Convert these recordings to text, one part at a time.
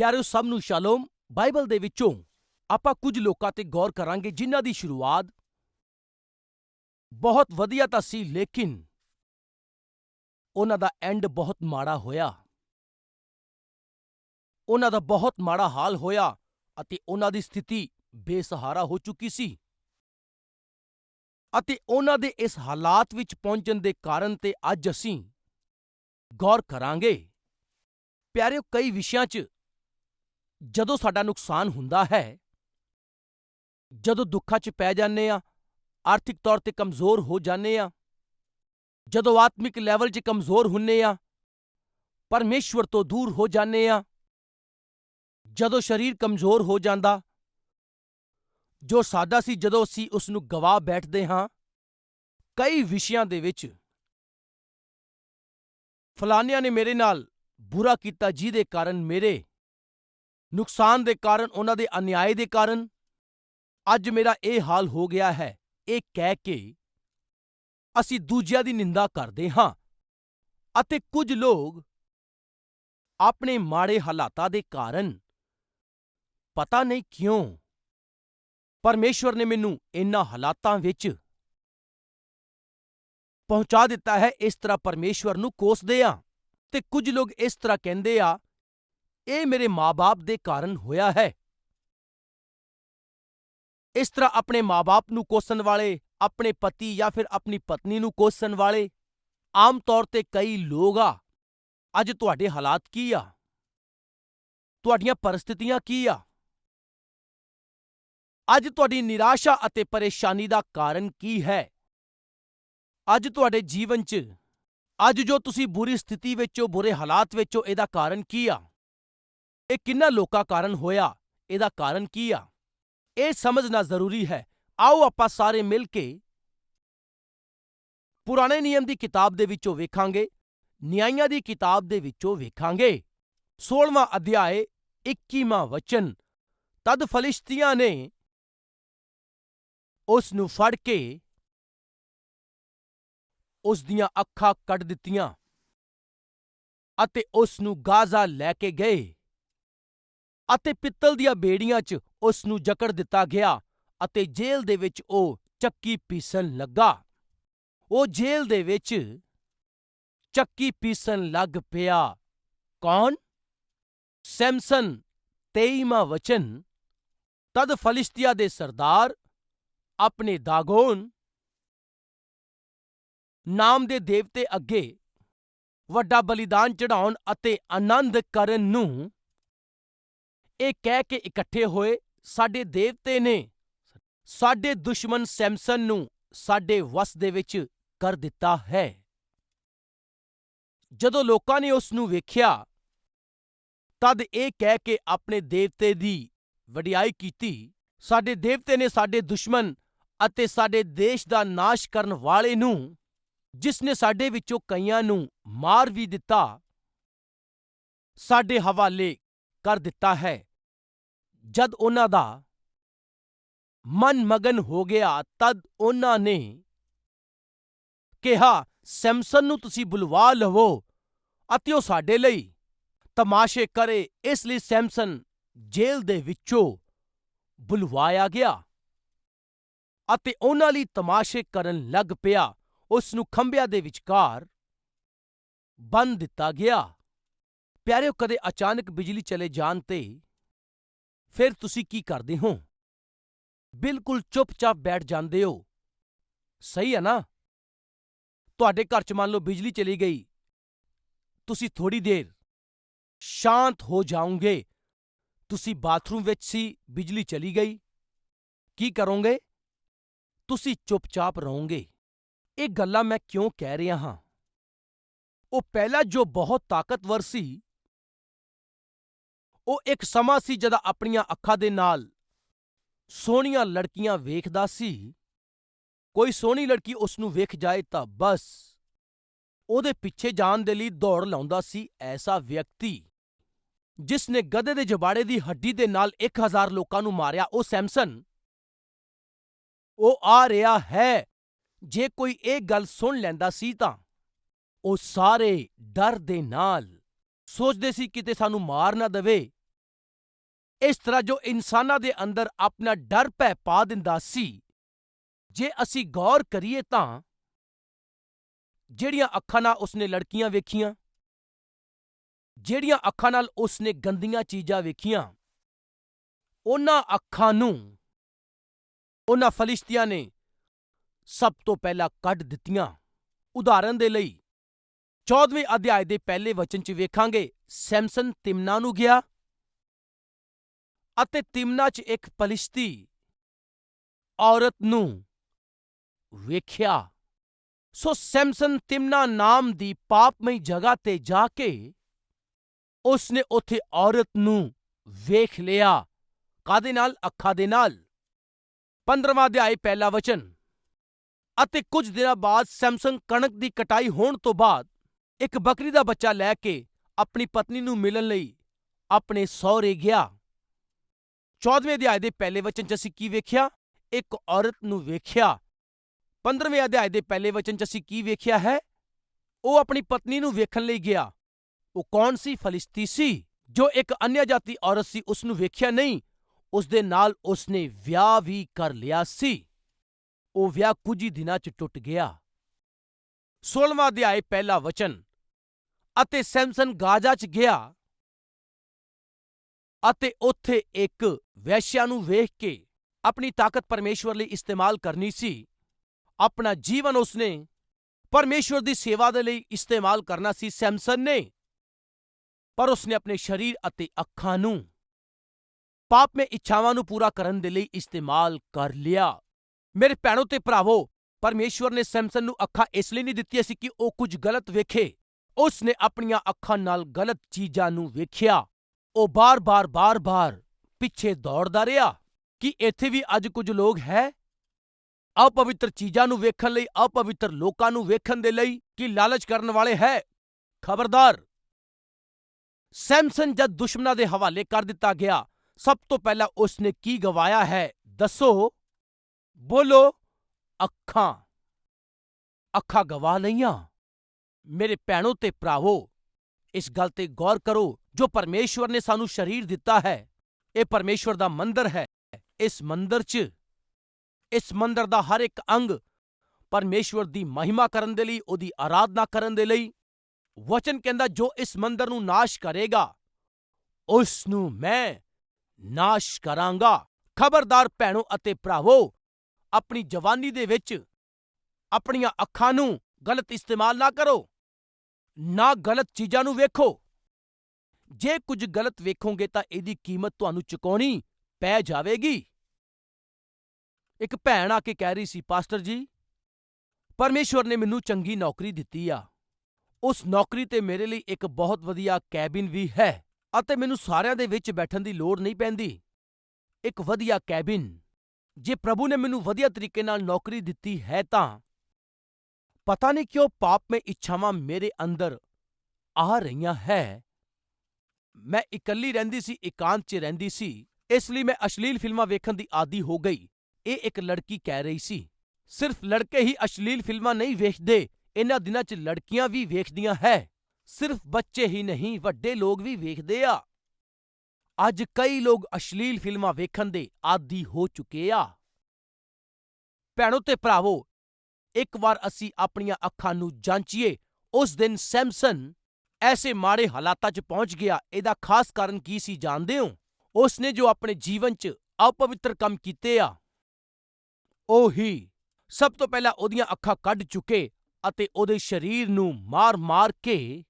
ਪਿਆਰਿਓ ਸਭ ਨੂੰ ਸ਼ਾਲੋਮ, ਬਾਈਬਲ ਦੇ ਵਿੱਚੋਂ ਆਪਾਂ ਕੁਝ ਲੋਕਾਂ ਤੇ ਗੌਰ ਕਰਾਂਗੇ ਜਿਨ੍ਹਾਂ ਦੀ ਸ਼ੁਰੂਆਤ ਬਹੁਤ ਵਧੀਆ ਤਾਂ ਸੀ, ਲੇਕਿਨ ਉਹਨਾਂ ਦਾ ਐਂਡ ਬਹੁਤ ਮਾੜਾ ਹੋਇਆ। ਉਹਨਾਂ ਦਾ ਬਹੁਤ ਮਾੜਾ ਹਾਲ ਹੋਇਆ ਅਤੇ ਉਹਨਾਂ ਦੀ ਸਥਿਤੀ ਬੇਸਹਾਰਾ ਹੋ ਚੁੱਕੀ ਸੀ। ਅਤੇ ਉਹਨਾਂ ਦੇ ਇਸ ਹਾਲਾਤ ਵਿੱਚ ਪਹੁੰਚਣ ਦੇ ਕਾਰਨ ਤੇ ਅੱਜ ਅਸੀਂ ਗੌਰ ਕਰਾਂਗੇ। ਪਿਆਰਿਓ, ਕਈ ਵਿਸ਼ਿਆਂ 'ਚ ਜਦੋਂ ਸਾਡਾ ਨੁਕਸਾਨ ਹੁੰਦਾ ਹੈ, ਜਦੋਂ ਦੁੱਖਾਂ 'ਚ ਪੈ ਜਾਂਦੇ ਹਾਂ, ਆਰਥਿਕ ਤੌਰ ਤੇ ਕਮਜ਼ੋਰ ਹੋ ਜਾਂਦੇ ਹਾਂ, ਜਦੋਂ ਆਤਮਿਕ ਲੈਵਲ 'ਚ ਕਮਜ਼ੋਰ ਹੁੰਨੇ ਹਾਂ, ਪਰਮੇਸ਼ਵਰ ਤੋਂ ਦੂਰ ਹੋ ਜਾਂਦੇ ਹਾਂ, ਜਦੋਂ ਸਰੀਰ ਕਮਜ਼ੋਰ ਹੋ ਜਾਂਦਾ, ਜੋ ਸਾਦਾ ਸੀ ਜਦੋਂ ਅਸੀਂ ਉਸ ਨੂੰ ਗਵਾ ਬੈਠਦੇ ਹਾਂ, ਕਈ ਵਿਸ਼ਿਆਂ ਦੇ ਵਿੱਚ ਫਲਾਨਿਆਂ ਨੇ ਮੇਰੇ ਨਾਲ ਬੁਰਾ ਕੀਤਾ ਜਿਹਦੇ ਕਾਰਨ ਮੇਰੇ ਨੁਕਸਾਨ ਦੇ ਕਾਰਨ, ਉਹਨਾਂ ਦੇ ਅਨਿਆਏ ਦੇ ਕਾਰਨ? ਅੱਜ ਮੇਰਾ ਇਹ ਹਾਲ ਹੋ ਗਿਆ ਹੈ। ਇਹ ਕਹਿ ਕੇ ਅਸੀਂ ਦੂਜਿਆਂ ਦੀ ਨਿੰਦਾ ਕਰਦੇ ਹਾਂ ਅਤੇ ਕੁਝ ਲੋਕ ਆਪਣੇ ਮਾੜੇ ਹਾਲਾਤਾਂ ਦੇ ਕਾਰਨ ਪਤਾ ਨਹੀਂ ਕਿਉਂ ਪਰਮੇਸ਼ਵਰ ਨੇ ਮੈਨੂੰ ਇਨ੍ਹਾਂ ਹਾਲਾਤਾਂ ਵਿੱਚ ਪਹੁੰਚਾ ਦਿੱਤਾ ਹੈ। ਇਸ ਤਰ੍ਹਾਂ ਪਰਮੇਸ਼ਵਰ ਨੂੰ ਕੋਸਦੇ ਆ ਤੇ ਕੁਝ ਲੋਕ ਇਸ ਤਰ੍ਹਾਂ ਕਹਿੰਦੇ ਆ ਇਹ ਮੇਰੇ ਮਾਂ ਬਾਪ ਦੇ ਕਾਰਨ ਹੋਇਆ ਹੈ। ਇਸ ਤਰ੍ਹਾਂ ਆਪਣੇ ਮਾਂ ਬਾਪ ਨੂੰ ਕੋਸਣ ਵਾਲੇ, ਆਪਣੇ ਪਤੀ ਜਾਂ ਫਿਰ ਆਪਣੀ ਪਤਨੀ ਨੂੰ ਕੋਸਣ ਵਾਲੇ, ਆਮ ਤੌਰ ਤੇ ਕਈ ਲੋਕ ਆ। ਅੱਜ ਤੁਹਾਡੇ ਹਾਲਾਤ ਕੀ ਆ? ਤੁਹਾਡੀਆਂ ਪਰਿਸਥਿਤੀਆਂ ਕੀ ਆ? ਅੱਜ ਤੁਹਾਡੀ ਨਿਰਾਸ਼ਾ ਅਤੇ ਪਰੇਸ਼ਾਨੀ ਦਾ ਕਾਰਨ ਕੀ ਹੈ? ਅੱਜ ਤੁਹਾਡੇ ਜੀਵਨ 'ਚ, ਅੱਜ ਜੋ ਤੁਸੀਂ ਬੁਰੀ ਸਥਿਤੀ ਵਿੱਚੋਂ, ਬੁਰੇ ਹਾਲਾਤ ਵਿੱਚੋਂ, ਇਹਦਾ ਕਾਰਨ ਕੀ ਆ? ਇਹ ਕਿੰਨਾ ਲੋਕਾਂ ਕਾਰਨ ਹੋਇਆ, ਇਹਦਾ ਕਾਰਨ ਕੀ ਆ? ਇਹ ਸਮਝਣਾ ਜ਼ਰੂਰੀ ਹੈ। ਆਓ ਆਪਾਂ ਸਾਰੇ ਮਿਲ ਕੇ ਪੁਰਾਣੇ ਨਿਯਮ ਦੀ ਕਿਤਾਬ ਦੇ ਵਿੱਚੋਂ ਵੇਖਾਂਗੇ, ਨਿਆਂਇਆਂ ਦੀ ਕਿਤਾਬ ਦੇ ਵਿੱਚੋਂ ਵੇਖਾਂਗੇ। 16ਵਾਂ ਅਧਿਆਏ 21ਵਾਂ ਵਚਨ। ਤਦ ਫਲਿਸ਼ਤੀਆਂ ਨੇ ਉਸ ਨੂੰ ਫੜ ਕੇ ਉਸ ਦੀਆਂ ਅੱਖਾਂ ਕੱਢ ਦਿੱਤੀਆਂ ਅਤੇ ਉਸ ਨੂੰ ਗਾਜ਼ਾ ਲੈ ਕੇ ਗਏ। ਅਤੇ ਪਿੱਤਲ ਦੀਆਂ ਬੇੜੀਆਂ 'ਚ ਉਸ ਨੂੰ ਜਕੜ ਦਿੱਤਾ ਗਿਆ ਅਤੇ ਜੇਲ੍ਹ ਦੇ ਵਿੱਚ ਉਹ ਚੱਕੀ ਪੀਸਣ ਲੱਗਾ। ਉਹ ਜੇਲ੍ਹ ਦੇ ਵਿੱਚ ਚੱਕੀ ਪੀਸਣ ਲੱਗ ਪਿਆ। ਕੌਣ? ਸੈਮਸਨ 23ਵਾਂ ਵਚਨ। ਤਦ ਫਲਿਸ਼ਤੀਆ ਦੇ ਸਰਦਾਰ ਆਪਣੇ ਦਾਗੋਨ ਨਾਮ ਦੇ ਦੇਵਤੇ ਅੱਗੇ ਵੱਡਾ ਬਲੀਦਾਨ ਚੜਾਉਣ ਅਤੇ ਆਨੰਦ ਕਰਨ ਨੂੰ ਇਹ ਕਹਿ ਕੇ ਇਕੱਠੇ ਹੋਏ, ਸਾਡੇ ਦੇਵਤੇ ਨੇ ਸਾਡੇ ਦੁਸ਼ਮਣ ਸੈਮਸਨ ਨੂੰ ਸਾਡੇ ਵਸ ਦੇ ਵਿੱਚ ਕਰ ਦਿੱਤਾ ਹੈ। ਜਦੋਂ ਲੋਕਾਂ ਨੇ ਉਸ ਨੂੰ ਵੇਖਿਆ, ਤਦ ਇਹ ਕਹਿ ਕੇ ਆਪਣੇ ਦੇਵਤੇ ਦੀ ਵਡਿਆਈ ਕੀਤੀ, ਸਾਡੇ ਦੇਵਤੇ ਨੇ ਸਾਡੇ ਦੁਸ਼ਮਣ ਅਤੇ ਸਾਡੇ ਦੇਸ਼ ਦਾ ਨਾਸ਼ ਕਰਨ ਵਾਲੇ ਨੂੰ, ਜਿਸ ਨੇ ਸਾਡੇ ਵਿੱਚੋਂ ਕਈਆਂ ਨੂੰ ਮਾਰ ਵੀ ਦਿੱਤਾ, ਸਾਡੇ ਹਵਾਲੇ ਕਰ ਦਿੱਤਾ ਹੈ। ਜਦ ਉਹਨਾਂ ਦਾ ਮਨ ਮਗਨ ਹੋ ਗਿਆ, ਤਦ ਉਹਨਾਂ ਨੇ ਕਿਹਾ, ਸੈਮਸਨ ਨੂੰ ਤੁਸੀਂ ਬੁਲਵਾ ਲਵੋ ਅਤੇ ਉਹ ਸਾਡੇ ਲਈ ਤਮਾਸ਼ੇ ਕਰੇ। ਇਸ ਲਈ ਸੈਮਸਨ ਜੇਲ੍ਹ ਦੇ ਵਿੱਚੋਂ ਬੁਲਵਾਇਆ ਗਿਆ ਅਤੇ ਉਹਨਾਂ ਲਈ ਤਮਾਸ਼ੇ ਕਰਨ ਲੱਗ ਪਿਆ। ਉਸ ਨੂੰ ਖੰਭਿਆਂ ਦੇ ਵਿਚਕਾਰ ਬੰਨ ਦਿੱਤਾ ਗਿਆ। ਪਿਆਰਿਓ, ਕਦੇ ਅਚਾਨਕ ਬਿਜਲੀ ਚਲੇ ਜਾਣ ਤੇ ਫਿਰ ਤੁਸੀਂ ਕੀ ਕਰਦੇ ਹੋ? ਬਿਲਕੁਲ ਚੁੱਪਚਾਪ ਬੈਠ ਜਾਂਦੇ ਹੋ। ਸਹੀ ਹੈ ਨਾ? ਤੁਹਾਡੇ ਘਰ 'ਚ ਮੰਨ ਲਓ ਬਿਜਲੀ ਚਲੀ ਗਈ। ਤੁਸੀਂ ਥੋੜੀ ਦੇਰ ਸ਼ਾਂਤ ਹੋ ਜਾਓਗੇ। ਤੁਸੀਂ ਬਾਥਰੂਮ ਵਿੱਚ ਸੀ, ਬਿਜਲੀ ਚਲੀ ਗਈ। ਕੀ ਕਰੋਗੇ? ਤੁਸੀਂ ਚੁੱਪਚਾਪ ਰਹੋਗੇ। ਇਹ ਗੱਲਾਂ ਮੈਂ ਕਿਉਂ ਕਹਿ ਰਿਹਾ ਹਾਂ? ਉਹ ਪਹਿਲਾ ਜੋ ਬਹੁਤ ਤਾਕਤਵਰ ਸੀ ਉਹ ਇੱਕ ਸਮਾਂ ਸੀ ਜਦ ਆਪਣੀਆਂ ਅੱਖਾਂ ਦੇ ਨਾਲ ਸੋਹਣੀਆਂ ਲੜਕੀਆਂ ਵੇਖਦਾ ਸੀ। ਕੋਈ ਸੋਹਣੀ ਲੜਕੀ ਉਸ ਨੂੰ ਵੇਖ ਜਾਏ ਤਾਂ ਬਸ, ਉਹਦੇ ਪਿੱਛੇ ਜਾਣ ਦੇ ਲਈ ਦੌੜ ਲਾਉਂਦਾ ਸੀ ਐਸਾ ਵਿਅਕਤੀ ਜਿਸ ਨੇ ਗਧੇ ਦੇ ਜਬਾੜੇ ਦੀ ਹੱਡੀ ਦੇ ਨਾਲ 1000 ਲੋਕਾਂ ਨੂੰ ਮਾਰਿਆ। ਉਹ ਸੈਮਸਨ, ਉਹ ਆ ਰਿਹਾ ਹੈ। ਜੇ ਕੋਈ ਇਹ ਗੱਲ ਸੁਣ ਲੈਂਦਾ ਸੀ ਤਾਂ ਉਹ ਸਾਰੇ ਡਰ ਦੇ ਨਾਲ ਸੋਚਦੇ ਸੀ ਕਿਤੇ ਸਾਨੂੰ ਮਾਰ ਨਾ ਦੇਵੇ। ਇਸ ਤਰ੍ਹਾਂ ਜੋ ਇਨਸਾਨਾਂ ਦੇ ਅੰਦਰ ਆਪਣਾ ਡਰ ਭੈ ਪਾ ਦਿੰਦਾ ਸੀ, ਜੇ ਅਸੀਂ ਗੌਰ ਕਰੀਏ ਤਾਂ ਜਿਹੜੀਆਂ ਅੱਖਾਂ ਨਾਲ ਉਸਨੇ ਲੜਕੀਆਂ ਵੇਖੀਆਂ, ਜਿਹੜੀਆਂ ਅੱਖਾਂ ਨਾਲ ਉਸਨੇ ਗੰਦੀਆਂ ਚੀਜ਼ਾਂ ਵੇਖੀਆਂ, ਉਹਨਾਂ ਅੱਖਾਂ ਨੂੰ ਉਹਨਾਂ ਫਲਿਸ਼ਤੀਆਂ ਨੇ ਸਭ ਤੋਂ ਪਹਿਲਾਂ ਕੱਢ ਦਿੱਤੀਆਂ। ਉਦਾਹਰਨ ਦੇ ਲਈ 14ਵੇਂ ਅਧਿਆਇ ਦੇ ਪਹਿਲੇ ਵਚਨ 'ਚ ਵੇਖਾਂਗੇ, ਸੈਮਸਨ ਤਿਮਨਾ ਨੂੰ ਗਿਆ। ਅਤੇ ਤਿਮਨਾ 'ਚ ਇੱਕ ਪਲਿਸ਼ਤੀ। ਔਰਤ ਨੂੰ ਵੇਖਿਆ। ਸੋ ਸੈਮਸਨ ਤਿਮਨਾ ਨਾਮ ਦੀ ਪਾਪਮਈ ਜਗ੍ਹਾ ਤੇ ਜਾ ਕੇ ਉਸਨੇ ਉੱਥੇ ਔਰਤ ਨੂੰ ਵੇਖ ਲਿਆ। ਕਾਦੇ ਨਾਲ? ਅੱਖਾਂ ਦੇ ਨਾਲ। 15ਵਾਂ ਅਧਿਆਇ, ਪਹਿਲਾ ਵਚਨ। ਅਤੇ ਕੁਝ ਦਿਨਾਂ ਬਾਅਦ ਸੈਮਸਨ ਕਣਕ ਦੀ ਕਟਾਈ ਹੋਣ ਤੋਂ ਬਾਅਦ ਇੱਕ ਬੱਕਰੀ ਦਾ ਬੱਚਾ ਲੈ ਕੇ ਆਪਣੀ ਪਤਨੀ ਨੂੰ ਮਿਲਣ ਲਈ ਆਪਣੇ ਸਹੁਰੇ ਗਿਆ। 14ਵੇਂ ਅਧਿਆਇ ਦੇ ਪਹਿਲੇ ਵਚਨ 'ਚ ਅਸੀਂ ਕੀ ਵੇਖਿਆ? ਇੱਕ ਔਰਤ ਨੂੰ ਵੇਖਿਆ। 15ਵੇਂ ਅਧਿਆਇ ਦੇ ਪਹਿਲੇ ਵਚਨ 'ਚ ਅਸੀਂ ਕੀ ਵੇਖਿਆ ਹੈ? ਉਹ ਆਪਣੀ ਪਤਨੀ ਨੂੰ ਵੇਖਣ ਲਈ ਗਿਆ। ਉਹ ਕੌਣ ਸੀ? ਫਲਿਸਤੀ ਸੀ। ਜੋ ਇੱਕ ਅਨਿਆ ਜਾਤੀ ਔਰਤ ਸੀ, ਉਸ ਨੂੰ ਵੇਖਿਆ ਨਹੀਂ। ਉਸ ਦੇ ਨਾਲ ਉਸਨੇ ਵਿਆਹ ਵੀ ਕਰ ਲਿਆ ਸੀ। ਉਹ ਵਿਆਹ ਕੁਝ ਹੀ ਦਿਨਾਂ 'ਚ ਟੁੱਟ ਗਿਆ। 16ਵਾਂ ਅਧਿਆਏ ਪਹਿਲਾ ਵਚਨ, ਅਤੇ ਸੈਮਸਨ ਗਾਜ਼ਾ 'ਚ ਗਿਆ। ਅਤੇ ਉੱਥੇ ਇੱਕ ਵੈਸ਼ਿਆ ਨੂੰ ਵੇਖ ਕੇ ਆਪਣੀ ਤਾਕਤ ਪਰਮੇਸ਼ਵਰ ਲਈ ਇਸਤੇਮਾਲ ਕਰਨੀ ਸੀ। ਆਪਣਾ ਜੀਵਨ ਉਸਨੇ ਪਰਮੇਸ਼ਵਰ ਦੀ ਸੇਵਾ ਦੇ ਲਈ ਇਸਤੇਮਾਲ ਕਰਨਾ ਸੀ ਸੈਮਸਨ ਨੇ। ਪਰ ਉਸਨੇ ਆਪਣੇ ਸਰੀਰ ਅਤੇ ਅੱਖਾਂ ਨੂੰ ਪਾਪਮੇ ਇੱਛਾਵਾਂ ਨੂੰ ਪੂਰਾ ਕਰਨ ਦੇ ਲਈ ਇਸਤੇਮਾਲ ਕਰ ਲਿਆ। ਮੇਰੇ ਭੈਣੋ ਤੇ ਭਰਾਵੋ, ਪਰਮੇਸ਼ਵਰ ਨੇ ਸੈਮਸਨ ਨੂੰ ਅੱਖਾਂ ਇਸ ਲਈ ਨਹੀਂ ਦਿੱਤੀਆਂ ਸੀ ਕਿ ਉਹ ਕੁਝ ਗਲਤ ਵੇਖੇ। ਉਸ ਨੇ ਆਪਣੀਆਂ ਅੱਖਾਂ ਨਾਲ ਗਲਤ ਚੀਜ਼ਾਂ ਨੂੰ ਵੇਖਿਆ। ਉਹ ਬਾਰ-ਬਾਰ ਬਾਰ-ਬਾਰ ਪਿੱਛੇ ਦੌੜਦਾ ਰਿਹਾ ਕਿ ਇੱਥੇ ਵੀ ਅੱਜ ਕੁਝ ਲੋਕ ਹੈ। ਅਪਵਿੱਤਰ ਚੀਜ਼ਾਂ ਨੂੰ ਵੇਖਣ ਲਈ, ਅਪਵਿੱਤਰ ਲੋਕਾਂ ਨੂੰ ਵੇਖਣ ਦੇ ਲਈ ਕੀ ਲਾਲਚ ਕਰਨ ਵਾਲੇ ਹੈ। ਖਬਰਦਾਰ, ਸੈਮਸਨ ਜਦ ਦੁਸ਼ਮਣਾਂ ਦੇ ਹਵਾਲੇ ਕਰ ਦਿੱਤਾ ਗਿਆ, ਸਭ ਤੋਂ ਪਹਿਲਾਂ ਉਸਨੇ ਕੀ ਗਵਾਇਆ ਹੈ, ਦੱਸੋ? ਬੋਲੋ, ਅੱਖਾਂ। ਅੱਖਾਂ ਗਵਾ ਲਈਆਂ। ਮੇਰੇ ਭੈਣੋ ਤੇ ਭਰਾਵੋ ਇਸ ਗੱਲ ਤੇ ਗੌਰ ਕਰੋ ਜੋ ਪਰਮੇਸ਼ਵਰ ਨੇ ਸਾਨੂੰ ਸਰੀਰ ਦਿੱਤਾ ਹੈ। ਇਹ ਪਰਮੇਸ਼ਵਰ ਦਾ ਮੰਦਰ ਹੈ। ਇਸ ਮੰਦਰ 'ਚ, ਇਸ ਮੰਦਰ ਦਾ ਹਰ ਇੱਕ ਅੰਗ ਪਰਮੇਸ਼ਵਰ ਦੀ ਮਹਿਮਾ ਕਰਨ ਦੇ ਲਈ, ਉਹਦੀ ਆਰਾਧਨਾ ਕਰਨ ਦੇ ਲਈ ਵਚਨ ਕਹਿੰਦਾ, ਜੋ ਇਸ ਮੰਦਰ ਨੂੰ ਨਾਸ਼ ਕਰੇਗਾ ਉਸ ਨੂੰ ਮੈਂ ਨਾਸ਼ ਕਰਾਂਗਾ। ਖਬਰਦਾਰ ਭੈਣੋ ਅਤੇ ਭਰਾਵੋ, ਆਪਣੀ ਜਵਾਨੀ ਦੇ ਵਿੱਚ ਆਪਣੀਆਂ ਅੱਖਾਂ ਨੂੰ ਗਲਤ ਇਸਤੇਮਾਲ ਨਾ ਕਰੋ। ਨਾ ਗਲਤ ਚੀਜ਼ਾਂ ਨੂੰ ਵੇਖੋ। ਜੇ ਕੁਝ ਗਲਤ ਵੇਖੋਗੇ ਤਾਂ ਇਹਦੀ ਕੀਮਤ ਤੁਹਾਨੂੰ ਚੁਕਾਉਣੀ ਪੈ ਜਾਵੇਗੀ। ਇੱਕ ਭੈਣ ਆ ਕੇ ਕਹਿ ਰਹੀ ਸੀ, ਪਾਸਟਰ ਜੀ, ਪਰਮੇਸ਼ਵਰ ਨੇ ਮੈਨੂੰ ਚੰਗੀ ਨੌਕਰੀ ਦਿੱਤੀ ਆ। ਉਸ ਨੌਕਰੀ ਤੇ ਮੇਰੇ ਲਈ ਇੱਕ ਬਹੁਤ ਵਧੀਆ ਕੈਬਿਨ ਵੀ ਹੈ ਅਤੇ ਮੈਨੂੰ ਸਾਰਿਆਂ ਦੇ ਵਿੱਚ ਬੈਠਣ ਦੀ ਲੋੜ ਨਹੀਂ ਪੈਂਦੀ। ਇੱਕ ਵਧੀਆ ਕੈਬਿਨ। ਜੇ ਪ੍ਰਭੂ ਨੇ ਮੈਨੂੰ ਵਧੀਆ ਤਰੀਕੇ ਨਾਲ ਨੌਕਰੀ ਦਿੱਤੀ ਹੈ ਤਾਂ ਪਤਾ ਨਹੀਂ ਕਿਉਂ ਪਾਪਮੇ ਇੱਛਾਵਾਂ ਮੇਰੇ ਅੰਦਰ ਆ ਰਹੀਆਂ ਹੈ। ਮੈਂ ਇਕੱਲੀ ਰਹਿੰਦੀ ਸੀ, ਇਕਾਂਤ 'ਚ ਰਹਿੰਦੀ ਸੀ, ਇਸ ਲਈ ਮੈਂ ਅਸ਼ਲੀਲ ਫਿਲਮਾਂ ਵੇਖਣ ਦੀ ਆਦੀ ਹੋ ਗਈ। ਇਹ ਇੱਕ ਲੜਕੀ ਕਹਿ ਰਹੀ ਸੀ, ਸਿਰਫ ਲੜਕੇ ਹੀ ਅਸ਼ਲੀਲ ਫਿਲਮਾਂ ਨਹੀਂ ਵੇਖਦੇ, ਇਹਨਾਂ ਦਿਨਾਂ 'ਚ ਲੜਕੀਆਂ ਵੀ ਵੇਖਦੀਆਂ ਹੈ, ਸਿਰਫ ਬੱਚੇ ਹੀ ਨਹੀਂ, ਵੱਡੇ ਲੋਕ ਵੀ ਵੇਖਦੇ ਆ। ਅੱਜ ਕਈ ਲੋਕ ਅਸ਼ਲੀਲ ਫਿਲਮਾਂ ਵੇਖਣ ਦੇ ਆਦੀ ਹੋ ਚੁੱਕੇ ਆ। ਭੈਣੋ ਤੇ ਭਰਾਵੋ ਇੱਕ ਵਾਰ ਅਸੀਂ ਆਪਣੀਆਂ ਅੱਖਾਂ ਨੂੰ ਜਾਂਚੀਏ, ਉਸ ਦਿਨ ਸੈਮਸਨ ਐਸੇ ਮਾੜੇ ਹਾਲਾਤਾਂ 'ਚ ਪਹੁੰਚ ਗਿਆ, ਇਹਦਾ ਖਾਸ ਕਾਰਨ ਕੀ ਸੀ ਜਾਣਦੇ ਹੋ? ਉਸਨੇ ਜੋ ਆਪਣੇ ਜੀਵਨ 'ਚ ਅਪਵਿੱਤਰ ਕੰਮ ਕੀਤੇ ਆ, ਉਹ ਹੀ ਸਭ ਤੋਂ ਪਹਿਲਾਂ ਉਹਦੀਆਂ ਅੱਖਾਂ ਕੱਢ ਚੁੱਕੇ ਅਤੇ ਉਹਦੇ ਸਰੀਰ ਨੂੰ ਮਾਰ-ਮਾਰ ਕੇ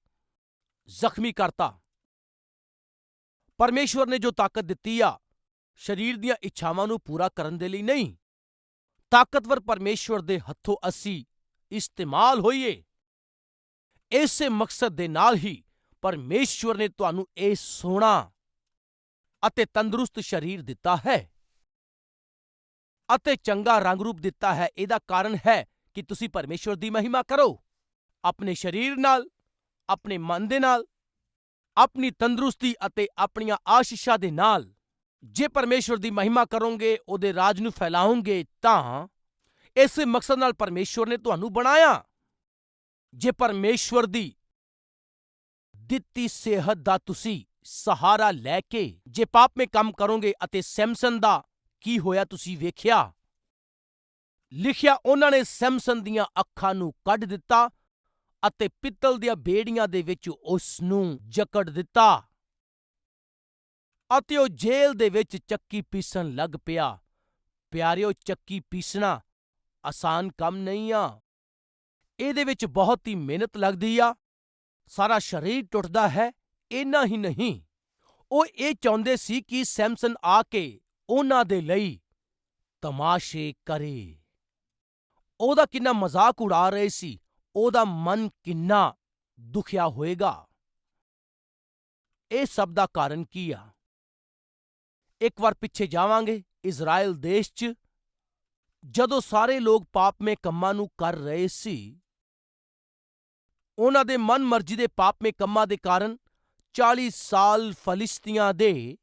ਜ਼ਖਮੀ ਕਰਤਾ। ਪਰਮੇਸ਼ਵਰ ਨੇ ਜੋ ਤਾਕਤ ਦਿੱਤੀ ਆ, ਸਰੀਰ ਦੀਆਂ ਇੱਛਾਵਾਂ ਨੂੰ ਪੂਰਾ ਕਰਨ ਦੇ ਲਈ ਨਹੀਂ ਤਾਕਤਵਰ ਪਰਮੇਸ਼ਵਰ ਦੇ ਹੱਥੋਂ ਅਸੀਂ ਇਸਤੇਮਾਲ ਹੋਈਏ। ਇਸੇ ਮਕਸਦ ਦੇ ਨਾਲ ਹੀ ਪਰਮੇਸ਼ਵਰ ਨੇ ਤੁਹਾਨੂੰ ਇਹ ਸੋਹਣਾ ਅਤੇ ਤੰਦਰੁਸਤ ਸਰੀਰ ਦਿੱਤਾ ਹੈ ਅਤੇ ਚੰਗਾ ਰੰਗ ਰੂਪ ਦਿੱਤਾ ਹੈ। ਇਹਦਾ ਕਾਰਨ ਹੈ ਕਿ ਤੁਸੀਂ ਪਰਮੇਸ਼ਵਰ ਦੀ ਮਹਿਮਾ ਕਰੋ। ਆਪਣੇ ਸਰੀਰ ਨਾਲ, ਆਪਣੇ ਮਨ ਦੇ ਨਾਲ, ਆਪਣੀ ਤੰਦਰੁਸਤੀ ਅਤੇ ਆਪਣੀਆਂ ਆਸ਼ੀਸ਼ਾਂ ਦੇ ਨਾਲ। ਜੇ ਪਰਮੇਸ਼ਵਰ ਦੀ ਮਹਿਮਾ ਕਰੋਗੇ, ਉਹਦੇ ਰਾਜ ਨੂੰ ਫੈਲਾਓਗੇ, ਤਾਂ ਇਸ ਮਕਸਦ ਨਾਲ ਪਰਮੇਸ਼ਵਰ ਨੇ ਤੁਹਾਨੂੰ ਬਣਾਇਆ। ਜੇ ਪਰਮੇਸ਼ਵਰ ਦੀ ਦਿੱਤੀ ਸਿਹਤ ਦਾ ਤੁਸੀਂ ਸਹਾਰਾ ਲੈ ਕੇ, ਜੇ ਪਾਪਮੇ ਕੰਮ ਕਰੋਗੇ ਅਤੇ ਸੈਮਸਨ ਦਾ ਕੀ ਹੋਇਆ ਤੁਸੀਂ ਵੇਖਿਆ? ਲਿਖਿਆ, ਉਹਨਾਂ ਨੇ ਸੈਮਸਨ ਦੀਆਂ ਅੱਖਾਂ ਨੂੰ ਕੱਢ ਦਿੱਤਾ ਅਤੇ ਪਿੱਤਲ ਦੀਆਂ ਬੇੜੀਆਂ ਦੇ ਵਿੱਚ ਉਸ ਨੂੰ ਜਕੜ ਦਿੱਤਾ। ਅਤੇ ਉਹ ਜੇਲ੍ਹ ਦੇ ਵਿੱਚ ਚੱਕੀ ਪੀਸਣ ਲੱਗ ਪਿਆ। ਪਿਆਰਿਓ, ਚੱਕੀ ਪੀਸਣਾ ਆਸਾਨ ਕੰਮ ਨਹੀਂ ਆ। ਇਹਦੇ ਵਿੱਚ ਬਹੁਤ ਹੀ ਮਿਹਨਤ ਲੱਗਦੀ ਆ। ਸਾਰਾ ਸਰੀਰ ਟੁੱਟਦਾ ਹੈ, ਇੰਨਾ ਹੀ ਨਹੀਂ। ਉਹ ਇਹ ਚਾਹੁੰਦੇ ਸੀ ਕਿ ਸੈਮਸਨ ਆ ਕੇ ਉਹਨਾਂ ਦੇ ਲਈ ਤਮਾਸ਼ੇ ਕਰੇ। ਉਹਦਾ ਕਿੰਨਾ ਮਜ਼ਾਕ ਉਡਾ ਰਹੇ ਸੀ। ਉਹਦਾ ਮਨ ਕਿੰਨਾ ਦੁਖਿਆ ਹੋਏਗਾ। ਇਹ ਸਭ ਦਾ ਕਾਰਨ ਕੀ ਆ? ਇੱਕ ਵਾਰ ਪਿੱਛੇ ਜਾਵਾਂਗੇ ਇਜ਼ਰਾਈਲ ਦੇਸ਼ 'ਚ। ਜਦੋਂ ਸਾਰੇ ਲੋਕ ਪਾਪਮੇ ਕੰਮਾਂ ਨੂੰ ਕਰ ਰਹੇ ਸੀ, ਉਹਨਾਂ ਦੇ ਮਨ ਮਰਜ਼ੀ ਦੇ ਪਾਪਮੇ ਕੰਮਾਂ ਦੇ ਕਾਰਨ 40 ਸਾਲ ਫਲਿਸਤੀਆਂ ਦੇ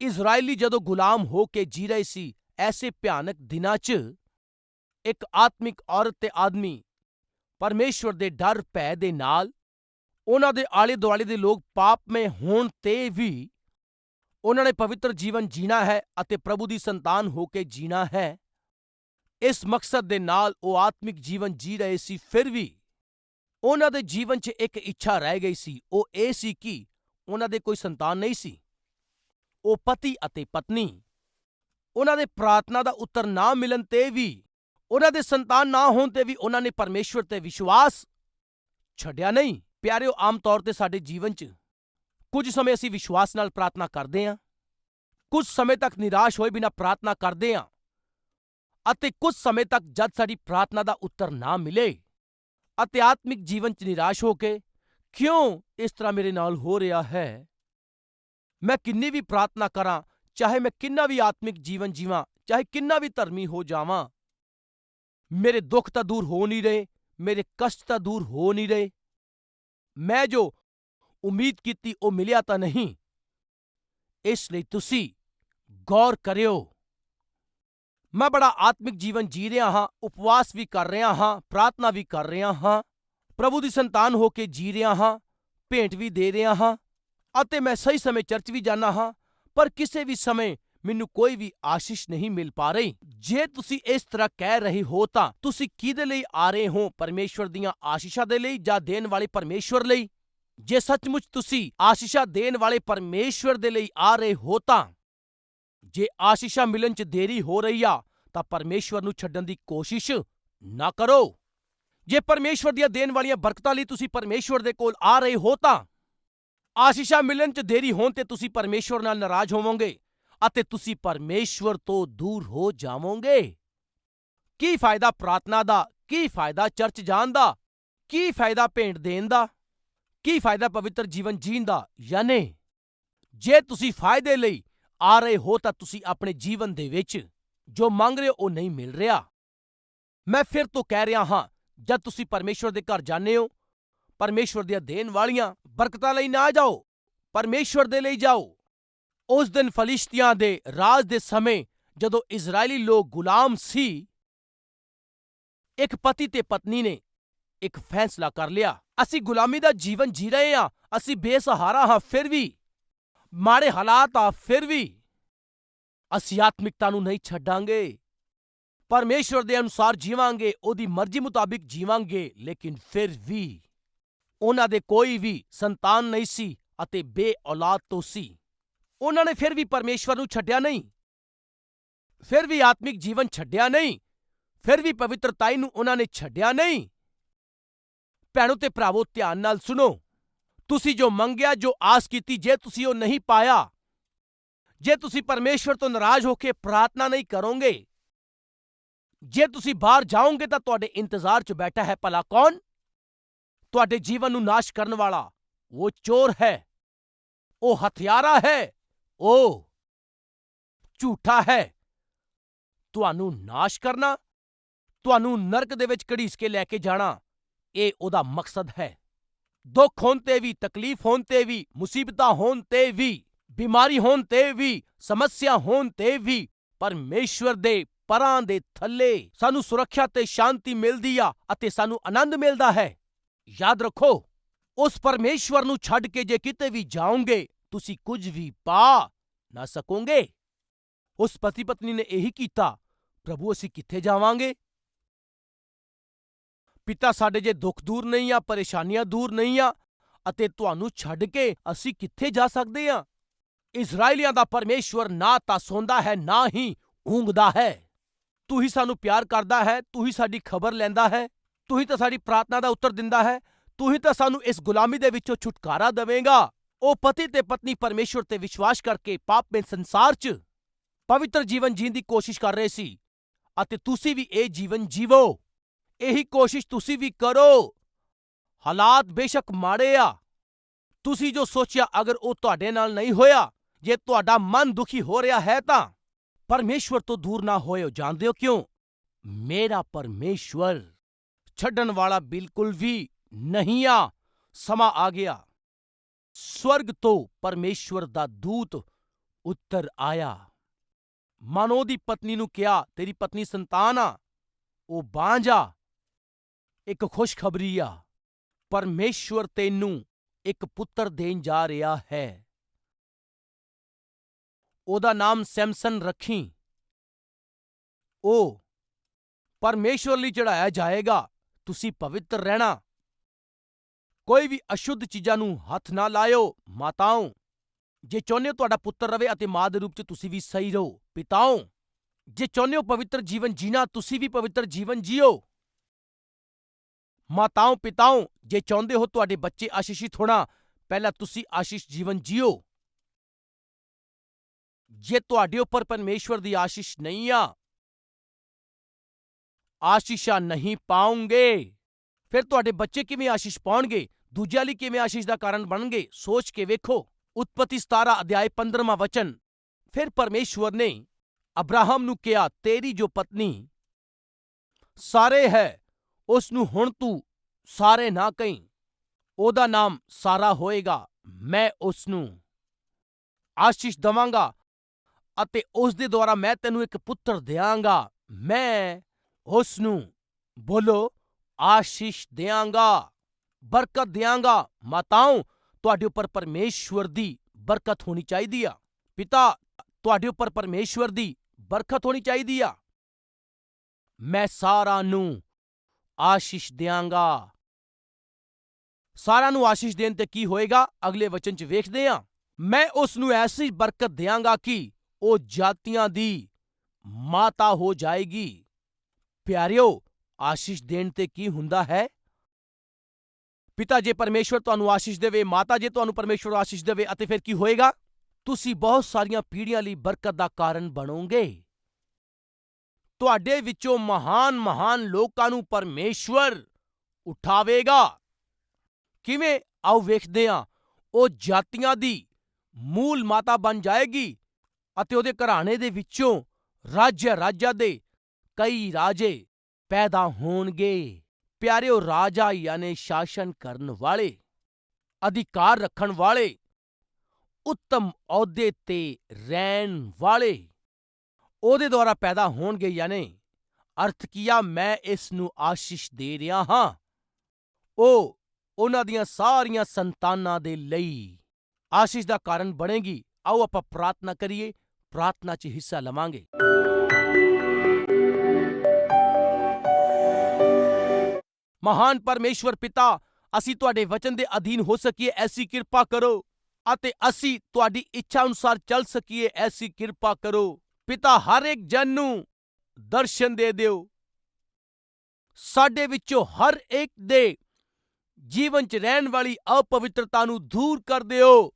ਇਜ਼ਰਾਈਲੀ ਜਦੋਂ ਗੁਲਾਮ ਹੋ ਕੇ ਜੀ ਰਹੇ ਸੀ, ਐਸੇ ਭਿਆਨਕ ਦਿਨਾਂ 'ਚ ਇੱਕ ਆਤਮਿਕ ਔਰਤ ਤੇ ਆਦਮੀ ਪਰਮੇਸ਼ਵਰ ਦੇ ਡਰ ਭੈ ਦੇ ਨਾਲ ਉਹਨਾਂ ਦੇ ਆਲੇ ਦੁਆਲੇ ਦੇ ਲੋਕ ਪਾਪਮੇ ਹੋਣ ਤੇ ਵੀ ਉਹਨਾਂ ਨੇ ਪਵਿੱਤਰ ਜੀਵਨ ਜੀਣਾ ਹੈ ਅਤੇ ਪ੍ਰਭੂ ਦੀ ਸੰਤਾਨ ਹੋ ਕੇ ਜੀਣਾ ਹੈ। ਇਸ ਮਕਸਦ ਦੇ ਨਾਲ ਉਹ ਆਤਮਿਕ ਜੀਵਨ ਜੀ ਰਹੇ ਸੀ, ਫਿਰ ਵੀ ਉਹਨਾਂ ਦੇ ਜੀਵਨ 'ਚ ਇੱਕ ਇੱਛਾ ਰਹਿ ਗਈ ਸੀ। ਉਹ ਇਹ ਸੀ ਕਿ ਉਹਨਾਂ ਦੇ ਕੋਈ ਸੰਤਾਨ ਨਹੀਂ ਸੀ। ਉਹ ਪਤੀ ਅਤੇ ਪਤਨੀ, ਉਹਨਾਂ ਦੇ ਪ੍ਰਾਰਥਨਾ ਦਾ ਉੱਤਰ ਨਾ ਮਿਲਣ ਤੇ ਵੀ, ਉਹਨਾਂ ਦੇ ਸੰਤਾਨ ਨਾ ਹੋਣ ਤੇ ਵੀ ਉਹਨਾਂ ਨੇ ਪਰਮੇਸ਼ਵਰ ਤੇ ਵਿਸ਼ਵਾਸ ਛੱਡਿਆ ਨਹੀਂ। ਪਿਆਰਿਓ, ਆਮ ਤੌਰ ਤੇ ਸਾਡੇ ਜੀਵਨ 'ਚ ਕੁਝ ਸਮੇਂ ਅਸੀਂ ਵਿਸ਼ਵਾਸ ਨਾਲ ਪ੍ਰਾਰਥਨਾ ਕਰਦੇ ਹਾਂ, ਕੁਝ ਸਮੇਂ ਤੱਕ ਨਿਰਾਸ਼ ਹੋਏ ਬਿਨਾਂ ਪ੍ਰਾਰਥਨਾ ਕਰਦੇ ਹਾਂ ਅਤੇ ਕੁਝ ਸਮੇਂ ਤੱਕ ਜਦ ਸਾਡੀ ਪ੍ਰਾਰਥਨਾ ਦਾ ਉੱਤਰ ਨਾ ਮਿਲੇ ਅਤੇ ਆਤਮਿਕ ਜੀਵਨ 'ਚ ਨਿਰਾਸ਼ ਹੋ ਕੇ ਕਿਉਂ ਇਸ ਤਰ੍ਹਾਂ ਮੇਰੇ ਨਾਲ ਹੋ ਰਿਹਾ ਹੈ, ਮੈਂ ਕਿੰਨੀ ਵੀ ਪ੍ਰਾਰਥਨਾ ਕਰਾਂ, ਚਾਹੇ ਮੈਂ ਕਿੰਨਾ ਵੀ ਆਤਮਿਕ ਜੀਵਨ ਜੀਵਾਂ, ਚਾਹੇ ਕਿੰਨਾ ਵੀ ਧਰਮੀ ਹੋ ਜਾਵਾਂ, ਮੇਰੇ ਦੁੱਖ ਤਾਂ ਦੂਰ ਹੋ ਨਹੀਂ ਰਹੇ, ਮੇਰੇ ਕਸ਼ਟ ਤਾਂ ਦੂਰ ਹੋ ਨਹੀਂ ਰਹੇ, ਮੈਂ ਜੋ ਉਮੀਦ ਕੀਤੀ, ਉਹ ਮਿਲਿਆ ਤਾਂ ਨਹੀਂ। ਇਸ ਲਈ ਤੁਸੀਂ ਗੌਰ ਕਰਿਓ। ਮੈਂ ਬੜਾ ਆਤਮਿਕ ਜੀਵਨ ਜੀ ਰਿਹਾ ਹਾਂ, ਉਪਵਾਸ ਵੀ ਕਰ ਰਿਹਾ ਹਾਂ, ਪ੍ਰਾਰਥਨਾ ਵੀ ਕਰ ਰਿਹਾ ਹਾਂ, ਪ੍ਰਭੂ ਦੀ ਸੰਤਾਨ ਹੋ ਕੇ ਜੀ ਰਿਹਾ ਹਾਂ, ਭੇਂਟ ਵੀ ਦੇ ਰਿਹਾ ਹਾਂ, ਅਤੇ ਮੈਂ ਸਹੀ ਸਮੇਂ ਚਰਚ ਵੀ ਜਾਣਾ ਹਾਂ, ਪਰ ਕਿਸੇ ਵੀ ਸਮੇਂ ਮੈਨੂੰ ਕੋਈ ਵੀ ਆਸ਼ੀਸ਼ ਨਹੀਂ ਮਿਲ ਪਾ ਰਹੀ। ਜੇ ਤੁਸੀਂ ਇਸ ਤਰ੍ਹਾਂ ਕਹਿ ਰਹੇ ਹੋ ਤਾਂ ਤੁਸੀਂ ਕਿਹਦੇ ਲਈ ਆ ਰਹੇ ਹੋ? ਪਰਮੇਸ਼ਵਰ ਦੀਆਂ ਆਸ਼ੀਸ਼ਾਂ ਦੇ ਲਈ ਜਾਂ ਦੇਣ ਵਾਲੇ ਪਰਮੇਸ਼ਵਰ ਲਈ? ਜੇ ਸੱਚਮੁੱਚ ਤੁਸੀਂ ਆਸ਼ੀਸ਼ਾਂ ਦੇਣ ਵਾਲੇ ਪਰਮੇਸ਼ਵਰ ਦੇ ਲਈ ਆ ਰਹੇ ਹੋ ਤਾਂ, ਜੇ ਆਸ਼ੀਸ਼ਾਂ ਮਿਲਣ 'ਚ ਦੇਰੀ ਹੋ ਰਹੀ ਆ, ਤਾਂ ਪਰਮੇਸ਼ਵਰ ਨੂੰ ਛੱਡਣ ਦੀ ਕੋਸ਼ਿਸ਼ ਨਾ ਕਰੋ। ਜੇ ਪਰਮੇਸ਼ਵਰ ਦੀਆਂ ਦੇਣ ਵਾਲੀਆਂ ਬਰਕਤਾਂ ਲਈ ਤੁਸੀਂ ਪਰਮੇਸ਼ਵਰ ਦੇ ਕੋਲ ਆ ਰਹੇ ਹੋ ਤਾਂ, ਆਸ਼ੀਸ਼ਾਂ ਮਿਲਣ 'ਚ ਦੇਰੀ ਹੋਣ ਤੇ ਤੁਸੀਂ ਪਰਮੇਸ਼ਵਰ ਨਾਲ ਨਾਰਾਜ਼ ਹੋਵੋਗੇ ਅਤੇ ਤੁਸੀਂ ਪਰਮੇਸ਼ਵਰ ਤੋਂ ਦੂਰ ਹੋ ਜਾਵੋਗੇ। ਕੀ ਫਾਇਦਾ ਪ੍ਰਾਰਥਨਾ ਦਾ? ਕੀ ਫਾਇਦਾ ਚਰਚ ਜਾਣ ਦਾ? ਕੀ ਫਾਇਦਾ ਭੇਂਟ ਦੇਣ ਦਾ? ਕੀ ਫਾਇਦਾ ਪਵਿੱਤਰ ਜੀਵਨ ਜੀਣ ਦਾ ਯਾਨੀ ਜੇ ਤੁਸੀਂ ਫਾਇਦੇ ਲਈ ਆ ਰਹੇ ਹੋ ਤਾਂ ਤੁਸੀਂ ਆਪਣੇ ਜੀਵਨ ਦੇ ਵਿੱਚ ਜੋ ਮੰਗ ਰਹੇ ਹੋ, ਉਹ ਨਹੀਂ ਮਿਲ ਰਿਹਾ। ਮੈਂ ਫਿਰ ਤੋਂ ਕਹਿ ਰਿਹਾ ਹਾਂ, ਜਦ ਤੁਸੀਂ ਪਰਮੇਸ਼ਵਰ ਦੇ ਘਰ ਜਾਂਦੇ ਹੋ, ਪਰਮੇਸ਼ਵਰ ਦੀਆਂ ਦੇਣ ਵਾਲੀਆਂ ਬਰਕਤਾਂ ਲਈ ਨਾ ਜਾਓ, ਪਰਮੇਸ਼ਵਰ ਦੇ ਲਈ ਜਾਓ। ਉਸ ਦਿਨ ਫਲਿਸ਼ਤੀਆਂ ਦੇ ਰਾਜ ਦੇ ਸਮੇਂ ਜਦੋਂ ਇਜ਼ਰਾਈਲੀ ਲੋਕ ਗੁਲਾਮ ਸੀ, ਇੱਕ ਪਤੀ ਤੇ ਪਤਨੀ ਨੇ ਇੱਕ ਫੈਸਲਾ ਕਰ ਲਿਆ। ਅਸੀਂ ਗੁਲਾਮੀ ਦਾ ਜੀਵਨ ਜੀ ਰਹੇ ਹਾਂ। ਅਸੀਂ ਬੇਸਹਾਰਾ ਹਾਂ, ਫਿਰ ਵੀ। ਮਾੜੇ ਹਾਲਾਤ ਆ, ਫਿਰ ਵੀ। ਅਸੀਂ ਆਤਮਿਕਤਾ ਨੂੰ ਨਹੀਂ ਛੱਡਾਂਗੇ। ਪਰਮੇਸ਼ਵਰ ਦੇ ਅਨੁਸਾਰ ਜੀਵਾਂਗੇ, ਉਹਦੀ ਮਰਜ਼ੀ ਮੁਤਾਬਿਕ ਜੀਵਾਂਗੇ, ਲੇਕਿਨ ਫਿਰ ਵੀ। ਉਹਨਾਂ ਦੇ ਕੋਈ ਵੀ ਸੰਤਾਨ ਨਹੀਂ ਸੀ ਅਤੇ ਬੇ ਔਲਾਦ ਤੋਂ ਸੀ। ਉਹਨਾਂ ਨੇ ਫਿਰ ਵੀ ਪਰਮੇਸ਼ਵਰ ਨੂੰ ਛੱਡਿਆ ਨਹੀਂ। ਫਿਰ ਵੀ ਆਤਮਿਕ ਜੀਵਨ ਛੱਡਿਆ ਨਹੀਂ। ਫਿਰ ਵੀ ਪਵਿੱਤਰਤਾਈ ਨੂੰ ਉਹਨਾਂ ਨੇ ਛੱਡਿਆ ਨਹੀਂ। ਭੈਣੋ ਤੇ ਭਰਾਵੋ, ਧਿਆਨ ਨਾਲ ਸੁਣੋ। ਤੁਸੀਂ ਜੋ ਮੰਗਿਆ, ਜੋ ਆਸ ਕੀਤੀ, ਜੇ ਤੁਸੀਂ ਉਹ ਨਹੀਂ ਪਾਇਆ, ਜੇ ਤੁਸੀਂ ਪਰਮੇਸ਼ਵਰ ਤੋਂ ਨਾਰਾਜ਼ ਹੋ ਕੇ ਪ੍ਰਾਰਥਨਾ ਨਹੀਂ ਕਰੋਗੇ, ਜੇ ਤੁਸੀਂ ਬਾਹਰ ਜਾਓਗੇ ਤਾਂ ਤੁਹਾਡੇ ਇੰਤਜ਼ਾਰ 'ਚ ਬੈਠਾ ਹੈ ਭਲਾ ਕੌਣ? ਤੁਹਾਡੇ ਜੀਵਨ ਨੂੰ ਨਾਸ਼ ਕਰਨ ਵਾਲਾ ਉਹ ਚੋਰ ਹੈ, ਉਹ ਹਥਿਆਰਾ ਹੈ, ਉਹ ਝੂਠਾ ਹੈ। ਤੁਹਾਨੂੰ ਨਾਸ਼ ਕਰਨਾ, ਤੁਹਾਨੂੰ ਨਰਕ ਦੇ ਵਿੱਚ ਘੜੀਸ ਕੇ ਲੈ ਕੇ ਜਾਣਾ ਇਹ ਉਹਦਾ ਮਕਸਦ ਹੈ। ਦੁੱਖ ਹੋਣ ਤੇ ਵੀ, ਤਕਲੀਫ ਹੋਣ ਤੇ ਵੀ, ਮੁਸੀਬਤਾਂ ਹੋਣ ਤੇ ਵੀ, ਬਿਮਾਰੀ ਹੋਣ ਤੇ ਵੀ, ਸਮੱਸਿਆ ਹੋਣ ਤੇ ਵੀ, ਪਰਮੇਸ਼ਵਰ ਦੇ ਪਰਾਂ ਦੇ ਥੱਲੇ ਸਾਨੂੰ ਸੁਰੱਖਿਆ ਤੇ ਸ਼ਾਂਤੀ ਮਿਲਦੀ ਆ ਅਤੇ ਸਾਨੂੰ ਆਨੰਦ ਮਿਲਦਾ ਹੈ। ਯਾਦ ਰੱਖੋ, ਉਸ ਪਰਮੇਸ਼ਵਰ ਨੂੰ ਛੱਡ ਕੇ ਜੇ ਕਿਤੇ ਵੀ ਜਾਓਗੇ, ਤੁਸੀਂ ਕੁਝ ਵੀ ਪਾ ਨਾ ਸਕੋਗੇ। ਉਸ ਪਤੀ ਪਤਨੀ ਨੇ ਇਹੀ ਕੀਤਾ, ਪ੍ਰਭੂ, ਅਸੀਂ ਕਿੱਥੇ ਜਾਵਾਂਗੇ? ਪਿਤਾ ਸਾਡੇ ਜੇ ਦੁੱਖ ਦੂਰ ਨਹੀਂ ਆ, ਪਰੇਸ਼ਾਨੀਆਂ ਦੂਰ ਨਹੀਂ ਆ, ਅਤੇ ਤੁਹਾਨੂੰ ਛੱਡ ਕੇ ਅਸੀਂ ਕਿੱਥੇ ਜਾ ਸਕਦੇ ਹਾਂ ਇਜ਼ਰਾਈਲੀਆਂ ਦਾ ਪਰਮੇਸ਼ਵਰ ਨਾ ਤਾਂ ਸੌਂਦਾ ਹੈ, ਨਾ ਹੀ ਊਂਘਦਾ ਹੈ। ਤੂੰ ਹੀ ਸਾਨੂੰ ਪਿਆਰ ਕਰਦਾ ਹੈ, ਤੂੰ ਹੀ ਸਾਡੀ ਖਬਰ ਲੈਂਦਾ ਹੈ, ਤੂੰ ਹੀ ਤਾਂ ਸਾਡੀ ਪ੍ਰਾਰਥਨਾ ਦਾ ਉੱਤਰ ਦਿੰਦਾ ਹੈ, ਤੂੰ ਹੀ ਤਾਂ ਸਾਨੂੰ ਇਸ ਗੁਲਾਮੀ ਦੇ ਵਿੱਚੋਂ ਛੁਟਕਾਰਾ ਦੇਵੇਂਗਾ। ਉਹ ਪਤੀ ਤੇ ਪਤਨੀ ਪਰਮੇਸ਼ਵਰ ਤੇ ਵਿਸ਼ਵਾਸ ਕਰਕੇ ਪਾਪ ਪਾਪਮੇ ਸੰਸਾਰ 'ਚ ਪਵਿੱਤਰ ਜੀਵਨ ਜੀਣ ਦੀ ਕੋਸ਼ਿਸ਼ ਕਰ ਰਹੇ ਸੀ, ਅਤੇ ਤੁਸੀਂ ਵੀ ਇਹ ਜੀਵਨ ਜੀਵੋ। ਇਹੀ ਕੋਸ਼ਿਸ਼ ਤੁਸੀਂ ਵੀ ਕਰੋ। ਹਾਲਾਤ ਬੇਸ਼ੱਕ ਮਾੜੇ ਆ। ਤੁਸੀਂ ਜੋ ਸੋਚਿਆ ਅਗਰ ਉਹ ਤੁਹਾਡੇ ਨਾਲ ਨਹੀਂ ਹੋਇਆ, ਜੇ ਤੁਹਾਡਾ ਮਨ ਦੁਖੀ ਹੋ ਰਿਹਾ ਹੈ ਤਾਂ ਪਰਮੇਸ਼ਵਰ ਤੋਂ ਦੂਰ ਨਾ ਹੋਇਓ, ਜਾਣਦੇ ਹੋ ਕਿਉਂ? ਮੇਰਾ ਪਰਮੇਸ਼ਵਰ ਛੱਡਣ ਵਾਲਾ ਬਿਲਕੁਲ ਵੀ ਨਹੀਂ ਆ। ਸਮਾਂ ਆ ਗਿਆ। ਸਵਰਗ ਤੋਂ ਪਰਮੇਸ਼ਵਰ ਦਾ ਦੂਤ ਉੱਤਰ ਆਇਆ। ਮਨੋ ਦੀ ਪਤਨੀ ਨੂੰ ਕਿਹਾ, ਤੇਰੀ ਪਤਨੀ ਸੰਤਾਨ ਆ। ਉਹ ਬਾਂਝ ਆ। ਇੱਕ ਖੁਸ਼ਖਬਰੀ ਆ। ਪਰਮੇਸ਼ਵਰ ਤੈਨੂੰ ਇੱਕ ਪੁੱਤਰ ਦੇਣ ਜਾ ਰਿਹਾ ਹੈ। ਉਹਦਾ ਨਾਮ ਸੈਮਸਨ ਰੱਖੀ। ਉਹ ਪਰਮੇਸ਼ਵਰ ਲਈ ਚੜਾਇਆ ਜਾਏਗਾ। ਤੁਸੀਂ ਪਵਿੱਤਰ ਰਹਿਣਾ। ਕੋਈ ਵੀ ਅਸ਼ੁੱਧ ਚੀਜ਼ਾਂ ਨੂੰ ਹੱਥ ਨਾ ਲਾਇਓ, ਮਾਤਾਓ। ਜੇ ਚਾਹੁੰਦੇ ਹੋ ਤੁਹਾਡਾ ਪੁੱਤਰ ਰਵੇ ਅਤੇ ਮਾਂ ਦੇ ਰੂਪ 'ਚ ਤੁਸੀਂ ਵੀ ਸਹੀ ਰਹੋ, ਪਿਤਾਓ। ਜੇ ਚਾਹੁੰਦੇ ਹੋ ਪਵਿੱਤਰ ਜੀਵਨ ਜੀਣਾ, ਤੁਸੀਂ ਵੀ ਪਵਿੱਤਰ ਜੀਵਨ ਜੀਓ। ਮਾਤਾਓ, ਪਿਤਾਓ, ਜੇ ਚਾਹੁੰਦੇ ਹੋ ਤੁਹਾਡੇ ਬੱਚੇ ਆਸ਼ੀਸ਼ਿਤ ਹੋਣਾ, ਪਹਿਲਾਂ ਤੁਸੀਂ ਆਸ਼ੀਸ਼ ਜੀਵਨ ਜੀਓ। ਜੇ ਤੁਹਾਡੇ ਉੱਪਰ ਪਰਮੇਸ਼ਵਰ ਦੀ ਆਸ਼ੀਸ਼ ਨਹੀਂ ਆ, ਆਸ਼ੀਸ਼ਾਂ ਨਹੀਂ ਪਾਉਂਗੇ ਫਿਰ ਤੁਹਾਡੇ ਬੱਚੇ ਕਿਵੇਂ ਆਸ਼ੀਸ਼ ਪਾਉਣਗੇ? ਦੂਜਿਆਂ ਲਈ ਕਿਵੇਂ ਆਸ਼ੀਸ਼ ਦਾ ਕਾਰਨ ਬਣਨਗੇ? ਸੋਚ ਕੇ ਵੇਖੋ। ਉਤਪਤੀ 17 ਅਧਿਆਇ 15ਵਾਂ ਵਚਨ। ਫਿਰ ਪਰਮੇਸ਼ਵਰ ਨੇ ਅਬਰਾਹਮ ਨੂੰ ਕਿਹਾ, ਤੇਰੀ ਜੋ ਪਤਨੀ ਸਾਰੇ ਹੈ ਉਸ ਨੂੰ ਹੁਣ ਤੂੰ ਸਾਰੇ ਨਾ ਕਹੀਂ। ਉਹਦਾ ਨਾਮ ਸਾਰਾ ਹੋਏਗਾ, ਮੈਂ ਉਸ ਨੂੰ ਆਸ਼ੀਸ਼ ਦਵਾਂਗਾ ਅਤੇ ਉਸ ਦੇ ਦੁਆਰਾ ਮੈਂ ਤੈਨੂੰ ਇੱਕ ਪੁੱਤਰ ਦਿਆਂਗਾ। ਮੈਂ ਉਸ ਨੂੰ ਬੋਲੋ, ਆਸ਼ੀਸ਼ ਦਿਆਂਗਾ, ਬਰਕਤ ਦਿਆਂਗਾ। ਮਾਤਾਓ, ਤੁਹਾਡੇ ਉੱਪਰ ਪਰਮੇਸ਼ਵਰ ਦੀ ਬਰਕਤ ਹੋਣੀ ਚਾਹੀਦੀ ਆ। ਪਿਤਾ, ਤੁਹਾਡੇ ਉੱਪਰ ਪਰਮੇਸ਼ਵਰ ਦੀ ਬਰਕਤ ਹੋਣੀ ਚਾਹੀਦੀ ਆ। ਮੈਂ ਸਾਰਾ ਨੂੰ ਆਸ਼ੀਸ਼ ਦਿਆਂਗਾ। ਸਾਰਿਆਂ ਨੂੰ ਆਸ਼ੀਸ਼ ਦੇਣ ਤੇ ਕੀ ਹੋਏਗਾ? ਅਗਲੇ ਵਚਨ 'ਚ ਵੇਖਦੇ ਹਾਂ ਮੈਂ ਉਸ ਨੂੰ ਐਸੀ ਬਰਕਤ ਦਿਆਂਗਾ ਕਿ ਉਹ ਜਾਤੀਆਂ ਦੀ ਮਾਤਾ ਹੋ ਜਾਏਗੀ। ਪਿਆਰਿਓ, ਆਸ਼ੀਸ਼ ਦੇਣ ਤੇ ਕੀ ਹੁੰਦਾ ਹੈ? ਪਿਤਾ ਜੇ ਪਰਮੇਸ਼ਵਰ ਤੁਹਾਨੂੰ ਆਸ਼ੀਸ਼ ਦੇਵੇ, ਮਾਤਾ ਜੇ ਤੁਹਾਨੂੰ ਪਰਮੇਸ਼ਵਰ ਆਸ਼ੀਸ਼ ਦੇਵੇ, ਅਤੇ ਫਿਰ ਕੀ ਹੋਏਗਾ? ਤੁਸੀਂ ਬਹੁਤ ਸਾਰੀਆਂ ਪੀੜ੍ਹੀਆਂ ਲਈ ਬਰਕਤ ਦਾ ਕਾਰਨ ਬਣੋਗੇ। ਤੁਹਾਡੇ ਵਿੱਚੋਂ ਮਹਾਨ ਮਹਾਨ ਲੋਕਾਂ ਨੂੰ ਪਰਮੇਸ਼ਵਰ ਉਠਾਵੇਗਾ। ਕਿਵੇਂ? ਆਓ ਵੇਖਦੇ ਹਾਂ। ਉਹ ਜਾਤੀਆਂ ਦੀ ਮੂਲ ਮਾਤਾ ਬਣ ਜਾਏਗੀ ਅਤੇ ਉਹਦੇ ਘਰਾਣੇ ਦੇ ਵਿੱਚੋਂ ਰਾਜ ਰਾਜਾ ਦੇ ਕਈ ਰਾਜੇ ਪੈਦਾ ਹੋਣਗੇ। ਪਿਆਰਿਓ ਰਾਜਾ ਯਾਨੀ ਸ਼ਾਸਨ ਕਰਨ ਵਾਲੇ, ਅਧਿਕਾਰ ਰੱਖਣ ਵਾਲੇ, ਉੱਤਮ ਅਹੁਦੇ ਤੇ ਰਹਿਣ ਵਾਲੇ। ਉਹਦੇ ਦੁਆਰਾ ਪੈਦਾ ਹੋਣਗੇ ਯਾਨੀ ਅਰਥ ਕੀਆ ਮੈਂ ਇਸ ਨੂੰ ਆਸ਼ੀਸ਼ ਦੇ ਰਿਹਾ ਹਾਂ। ਉਹ ਉਹਨਾਂ ਦੀਆਂ ਸਾਰੀਆਂ ਸੰਤਾਨਾਂ ਦੇ ਲਈ ਆਸ਼ੀਸ਼ ਦਾ ਕਾਰਨ ਬਣੇਗੀ। ਆਓ ਆਪਾਂ ਪ੍ਰਾਰਥਨਾ ਕਰੀਏ। ਪ੍ਰਾਰਥਨਾ 'ਚ ਹਿੱਸਾ ਲਵਾਂਗੇ। ਮਹਾਨ ਪਰਮੇਸ਼ਵਰ ਪਿਤਾ, ਅਸੀਂ ਤੁਹਾਡੇ ਵਚਨ ਦੇ ਅਧੀਨ ਹੋ ਸਕੀਏ, ਐਸੀ ਕਿਰਪਾ ਕਰੋ ਅਤੇ ਅਸੀਂ ਤੁਹਾਡੀ ਇੱਛਾ ਅਨੁਸਾਰ ਚੱਲ ਸਕੀਏ, ਐਸੀ ਕਿਰਪਾ ਕਰੋ। ਪਿਤਾ ਹਰ ਇੱਕ ਜਨ ਨੂੰ ਦਰਸ਼ਨ ਦੇ ਦਿਓ। ਸਾਡੇ ਵਿੱਚੋਂ ਹਰ ਇੱਕ ਦੇ ਜੀਵਨ 'ਚ ਰਹਿਣ ਵਾਲੀ ਅਪਵਿੱਤਰਤਾ ਨੂੰ ਦੂਰ ਕਰ ਦਿਓ।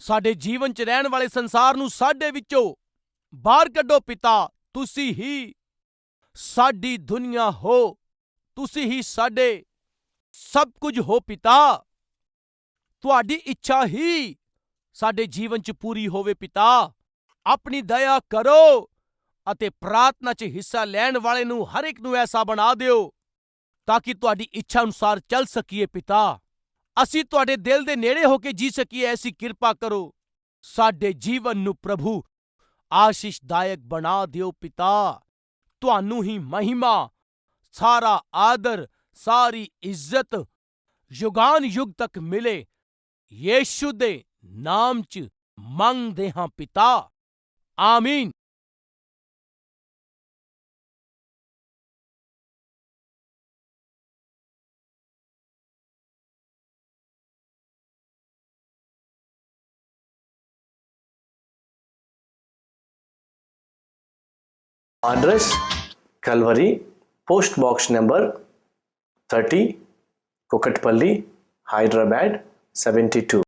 ਸਾਡੇ ਜੀਵਨ 'ਚ ਰਹਿਣ ਵਾਲੇ ਸੰਸਾਰ ਨੂੰ ਸਾਡੇ ਵਿੱਚੋਂ ਬਾਹਰ ਕੱਢੋ ਪਿਤਾ, ਤੁਸੀਂ ਹੀ ਸਾਡੀ ਦੁਨੀਆ ਹੋ, ਤੁਸੀਂ ਹੀ ਸਾਡੇ ਸਭ ਕੁਝ ਹੋ ਪਿਤਾ। ਤੁਹਾਡੀ ਇੱਛਾ ਹੀ ਸਾਡੇ ਜੀਵਨ 'ਚ ਪੂਰੀ ਹੋਵੇ ਪਿਤਾ। ਆਪਣੀ ਦਇਆ ਕਰੋ ਅਤੇ ਪ੍ਰਾਰਥਨਾ 'ਚ ਹਿੱਸਾ ਲੈਣ ਵਾਲੇ ਨੂੰ ਹਰ ਇੱਕ ਨੂੰ ਐਸਾ ਬਣਾ ਦਿਓ ਤਾਂ ਕਿ ਤੁਹਾਡੀ ਇੱਛਾ ਅਨੁਸਾਰ ਚੱਲ ਸਕੀਏ ਪਿਤਾ। ਅਸੀਂ ਤੁਹਾਡੇ ਦਿਲ ਦੇ ਨੇੜੇ ਹੋ ਕੇ ਜੀ ਸਕੀਏ, ਐਸੀ ਕਿਰਪਾ ਕਰੋ। ਸਾਡੇ ਜੀਵਨ ਨੂੰ ਪ੍ਰਭੂ ਆਸ਼ੀਸ਼ਦਾਇਕ ਬਣਾ ਦਿਓ ਪਿਤਾ। ਤੁਹਾਨੂੰ ਹੀ ਮਹਿਮਾ, ਸਾਰਾ ਆਦਰ, ਸਾਰੀ ਇੱਜ਼ਤ ਯੁਗਾਨ ਯੁਗ ਤੱਕ ਮਿਲੇ। ਯੀਸ਼ੂ ਦੇ ਨਾਮ 'ਚ ਮੰਗਦੇ ਹਾਂ ਪਿਤਾ। ਆਮੀਨ address Calvary, post box number 30, Kokatpalli, Hyderabad 72.